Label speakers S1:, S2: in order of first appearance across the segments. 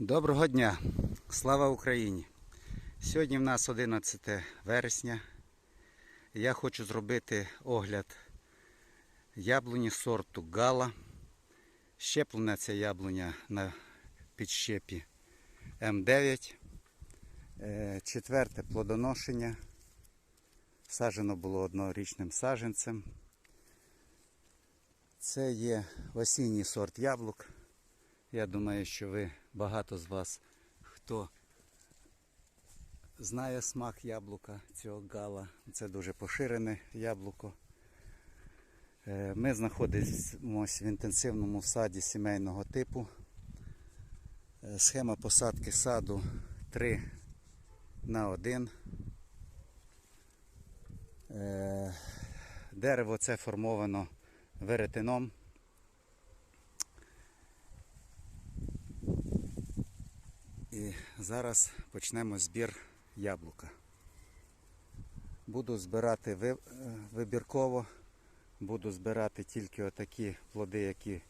S1: Доброго дня! Слава Україні! Сьогодні в нас 11 вересня. Я хочу зробити огляд яблуні сорту Гала. Щеплена ця яблуня на підщепі М9. Е, Четверте плодоношення. Саджено було однорічним саджанцем. Це є осінній сорт яблук. Я думаю, що ви багато з вас, хто знає смак яблука цього гала. Це дуже поширене яблуко. Е, Ми знаходимося в інтенсивному саді сімейного типу. Е, Схема посадки саду 3 на 1. Е, Дерево це формовано веретеном. І зараз почнемо збір яблука. Буду збирати е, вибірково, буду збирати тільки отакі плоди, які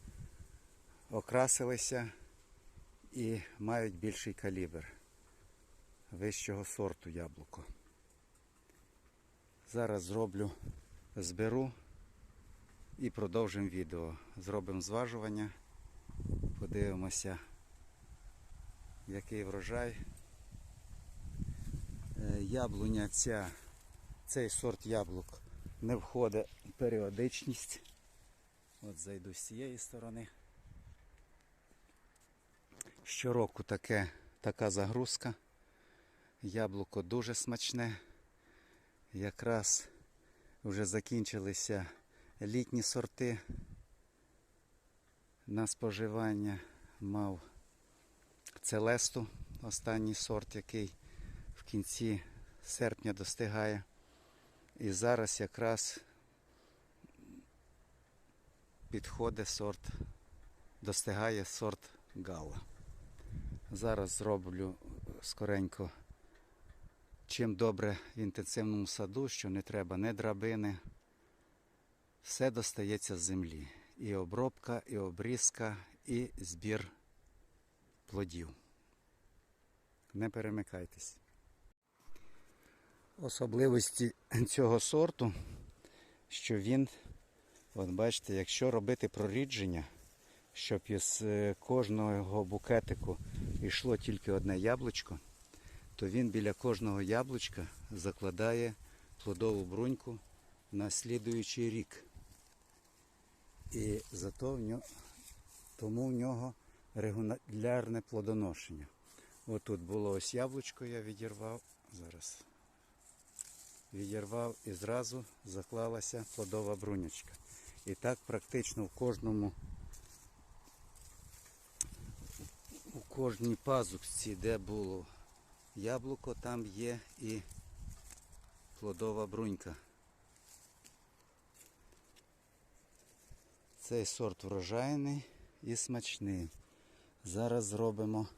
S1: окрасилися і мають більший калібр вищого сорту яблуко. Зараз зроблю, зберу і продовжимо відео. Зробимо зважування, подивимося який врожай. Е, Яблуня ця, цей сорт яблук не входить в періодичність. От зайду з цієї сторони. Щороку таке, така загрузка. Яблуко дуже смачне. Якраз вже закінчилися літні сорти на споживання. Мав Целесту, останній сорт, який в кінці серпня достигає. І зараз якраз підходить сорт, достигає сорт гала. Зараз зроблю скоренько, чим добре в інтенсивному саду, що не треба не драбини. Все достається з землі. І обробка, і обрізка, і збір плодів. Не перемикайтесь. Особливості цього сорту, що він, от бачите, якщо робити прорідження, щоб із е, кожного букетику йшло тільки одне яблучко, то він біля кожного яблучка закладає плодову бруньку на слідуючий рік. І зато в нього, тому в нього регулярне плодоношення. Отут було ось яблучко, я відірвав. Зараз відірвав і зразу заклалася плодова брунячка. І так практично в кожному, у кожній пазухці, де було яблуко, там є і плодова брунька. Цей сорт врожайний і смачний. Зараз зробимо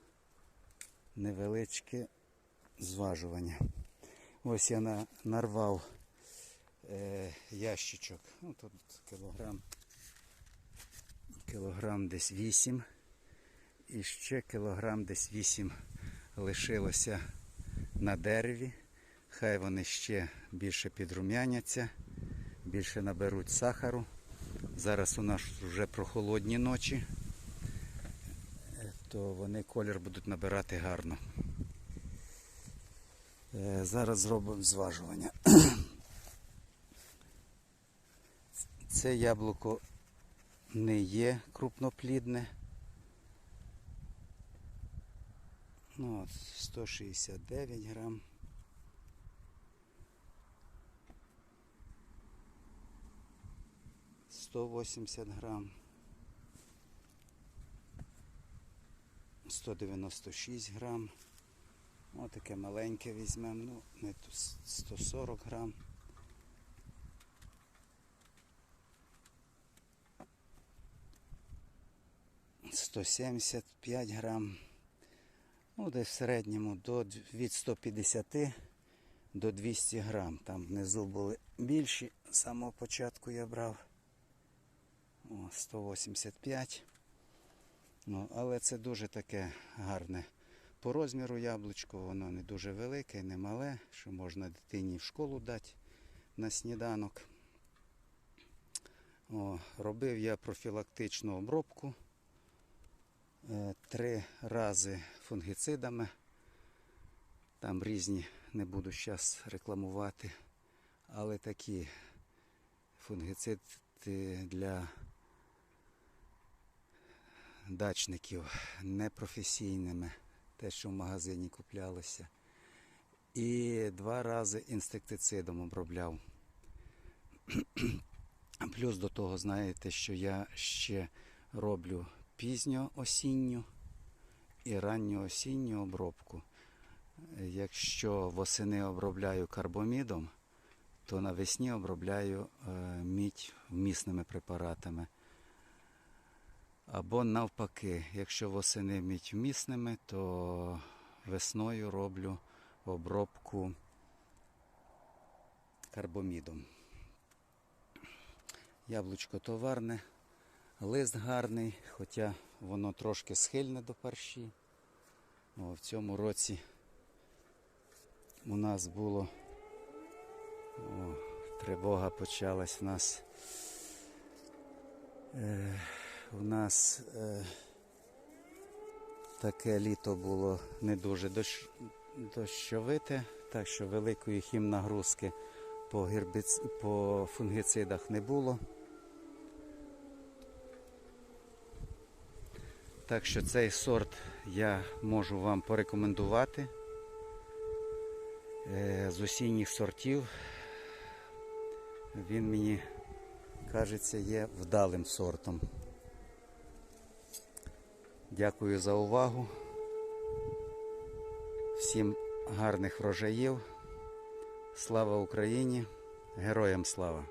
S1: невеличке зважування. Ось я на, нарвав е, ящичок. Ну, тут кілограм, кілограм десь 8. І ще кілограм десь 8 лишилося на дереві. Хай вони ще більше підрумяняться, більше наберуть сахару. Зараз у нас вже прохолодні ночі то вони колір будуть набирати гарно. Е, Зараз зробимо зважування. Це яблуко не є крупноплідне. Ну, от 169 грам. Сто восемьдесят грам. 196 грам. Ось таке маленьке візьмемо, ну, не ту- 140 грам. Сто сімдесят п'ять грам. Ну, десь в середньому до, від 150 до 200 грам. Там внизу були більші, з самого початку я брав. О, 185. Ну, але це дуже таке гарне по розміру яблучко, воно не дуже велике, не мале, що можна дитині в школу дати на сніданок. О, робив я профілактичну обробку е, три рази фунгіцидами. Там різні, не буду зараз рекламувати, але такі фунгіциди для дачників непрофесійними, те, що в магазині куплялося. І два рази інсектицидом обробляв. Плюс до того, знаєте, що я ще роблю пізньо осінню і ранню осінню обробку. Якщо восени обробляю карбомідом, то навесні обробляю е, мідь вмісними препаратами. Або навпаки, якщо восени мідь вмісними, то весною роблю обробку карбомідом. Яблучко товарне, лист гарний, хоча воно трошки схильне до парші. О, в цьому році у нас було о, тривога почалась у нас. Е, у нас е, таке літо було не дуже дощ, дощовите, так що великої хімнагрузки по, гербіц, по фунгіцидах не було. Так що цей сорт я можу вам порекомендувати. Е, З осінніх сортів він мені кажеться є вдалим сортом. Дякую за увагу. Всім гарних врожаїв. Слава Україні! Героям слава!